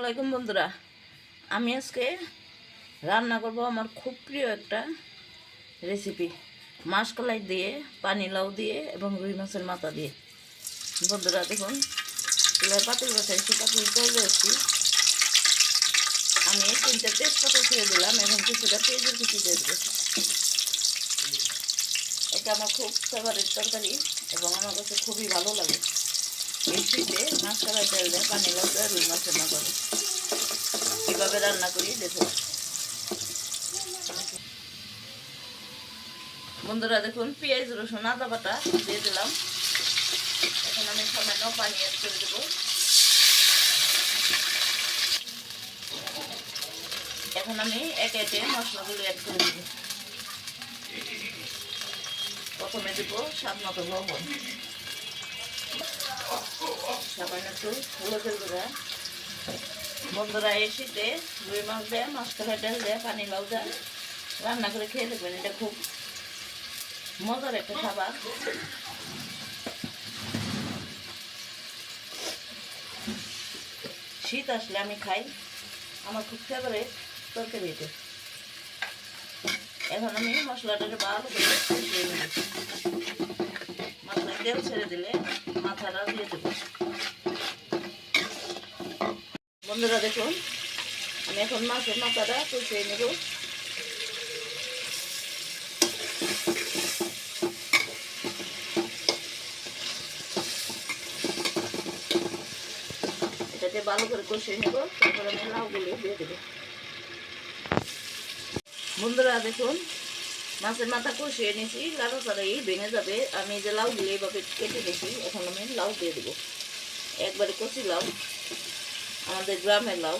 আসসালামাইকুম বন্ধুরা। আমি আজকে রান্না করব আমার খুব প্রিয় একটা রেসিপি মাসকলাই দিয়ে পানি লাউ দিয়ে এবং রুই মাছের মাথা দিয়ে। বন্ধুরা, দেখুন চুলায় পাতিল বসাইছি পাতিল চলে এসেছি আমি তিনটে তেজপাতা ছেড়ে দিলাম এবং কিছুটা পেঁয়াজের কিছু দিয়ে দেবো এটা আমার খুব ফেভারিট তরকারি এবং আমার কাছে খুবই ভালো লাগে। এই শীতে মাছ কলাই তেল দেয় পানি দেয় রুই মাছের মাথা দিয়ে কীভাবে রান্না করি দেখুন বন্ধুরা, দেখুন, পেঁয়াজ, রসুন, আদা বাটা দিয়ে দিলাম। এখন আমি সামান্য পানি অ্যাড করে দেবো। এখন আমি একে একে মশলাগুলো অ্যাড করে দেবো। প্রথমে দেবো স্বাদ মতো লবণ। বন্ধুরা, এই শীতে রুই মাছ দেয়, মাছ কলাই ডাল দেয়, পানি লাউ দেয়। রান্না করে খেয়ে দেখবেন, এটা খুব মজার একটা খাবার। শীত আসলে আমি খাই, আমার খুব ফেভারিট তরকারি এটা। এখন আমি মশলাটাকে ভালো করে মাথায় তেল ছেড়ে দিলে মাথাটা দিয়ে দেবো। বন্ধুরা দেখুন, আমি এখন মাছের মাথাটা কষিয়ে নেব। এটাতে ভালো করে কষিয়ে নেব, তারপর আমি লাউগুলো দিয়ে দেবো। বন্ধুরা দেখুন, মাছের মাথা কষিয়ে নিয়েছি লাউ তারাই ভেঙে যাবে। আমি যে লাউগুলো এইভাবে কেটে নিয়েছি, এখন আমি লাউ দিয়ে দেবো। একবারে কষি লাউ আমাদের গ্রামের লাউ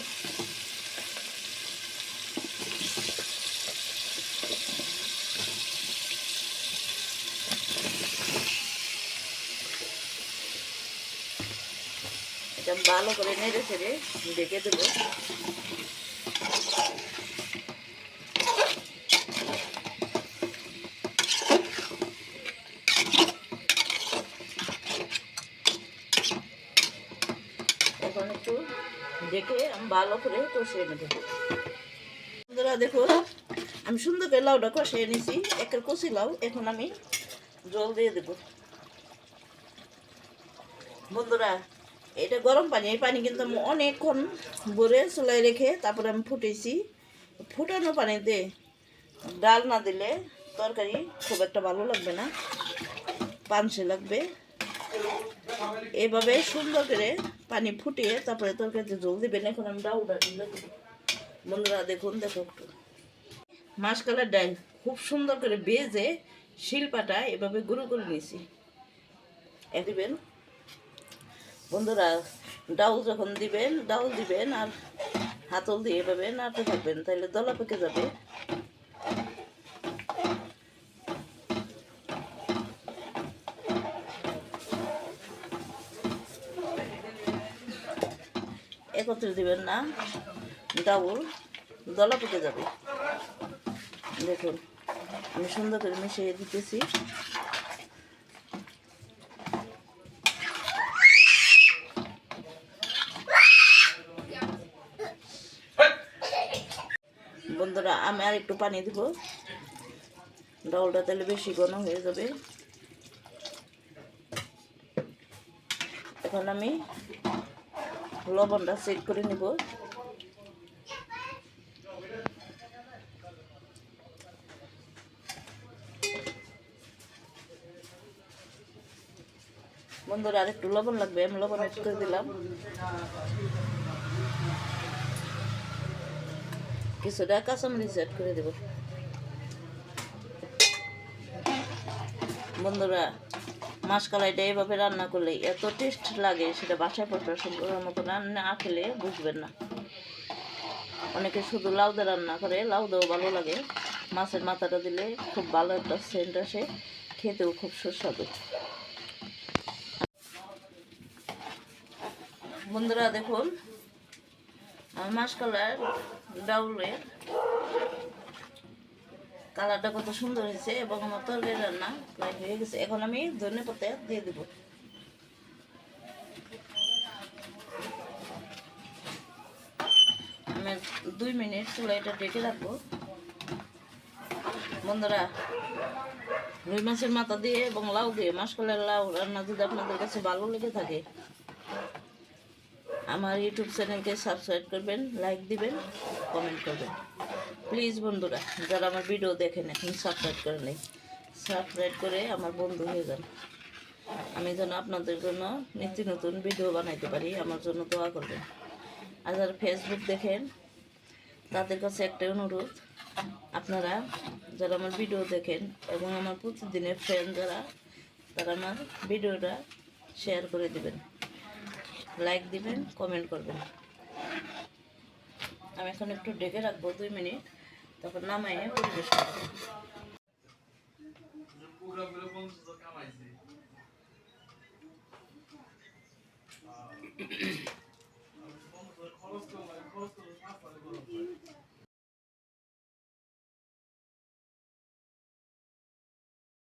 এটা ভালো করে নেড়ে ছেড়ে ডেকে দেবো এখন একটু দেখে আমি ভালো করে কষিয়ে নেব। বন্ধুরা, দেখো, আমি সুন্দর করে লাউটা কষিয়ে নিছি। একের কষি লাউ, এখন আমি জল দিয়ে দেব। বন্ধুরা, এটা গরম পানি, এই পানি কিন্তু আমি অনেকক্ষণ ভরে চুলায় রেখে তারপরে আমি ফুটেছি। ফুটানো পানিতে ডাল না দিলে তরকারি খুব একটা ভালো লাগবে না, পানসে লাগবে। এভাবে সুন্দর করে পানি ফুটিয়ে তারপরে তরকারিতে জল দিবেন। এখন আমি ডাউটা বন্ধুরা, দেখুন, দেখো একটু। মাসকালের ডাল খুব সুন্দর করে বেজে শিল্পাটা এভাবে গুঁড়ো করে নিয়েছি। দিবেন। বন্ধুরা ডাউল যখন দিবেন ডাউল দিবেন আর হাতল দিয়ে এভাবে নাড়তে থাকবেন, তাহলে দলা পেকে যাবে। একত্রে দিবেন না, ডাউল দলা পেকে যাবে। দেখুন, আমি সুন্দর করে মিশিয়ে দিতেছি। বন্ধুরা, আমি আর একটু পানি দিব। ডাউলটা তাহলে বেশি ঘন হয়ে যাবে। এখন আমি লবণটা চেক করে নিব। বন্ধুরা আর একটু লবণ লাগবে, আমি লবণ অ্যাড করে দিলাম। কিছুটা কাঁচামরিচ অ্যাড করে দেব। বন্ধুরা মাসকালাইটা এইভাবে রান্না করলে এত টেস্ট লাগে, সেটা বাসায় পড়ার মতো না না খেলে বুঝবেন না। অনেকে শুধু লাউ দিয়ে রান্না করে, লাউ দেও ভালো লাগে। মাছের মাথাটা দিলে খুব ভালো একটা সেন্ট আসে, খেতেও খুব সুস্বাদু। বন্ধুরা, দেখুন, আমার মাসকালার ডাউলের কালারটা কত সুন্দর হয়েছে এবং আমার তরকারি রান্না প্রায় হয়ে গেছে। এখন আমি ধনে পাতা দিয়ে দেবো। আমি দুই মিনিট চুলা এটা ডেকে রাখব। বন্ধুরা, রুই মাছের মাথা দিয়ে এবং লাউ দিয়ে মাসকলের লাউ রান্না যদি আপনাদের কাছে ভালো লেগে থাকে, আমার ইউটিউব চ্যানেলকে সাবস্ক্রাইব করবেন, লাইক দিবেন, কমেন্ট করবেন। প্লিজ বন্ধুরা, যারা আমার ভিডিও দেখেন, এখন সাবস্ক্রাইব করে নেই। সাবস্ক্রাইব করে আমার বন্ধু হয়ে যান। আমি যেন আপনাদের জন্য নিত্য নতুন ভিডিও বানাইতে পারি, আমার জন্য দোয়া করবেন। আর যারা ফেসবুক দেখেন, তাদের কাছে একটা অনুরোধ, আপনারা যারা আমার ভিডিও দেখেন এবং আমার প্রতিদিনের ফ্রেন্ড যারা, তারা আমার ভিডিওটা শেয়ার করে দিবেন। লাইক দিবেন কমেন্ট করবেন। আমি এখন একটু ডেকে রাখব, দুই মিনিট। তারপর নামাইয়ে পরিবেশ করব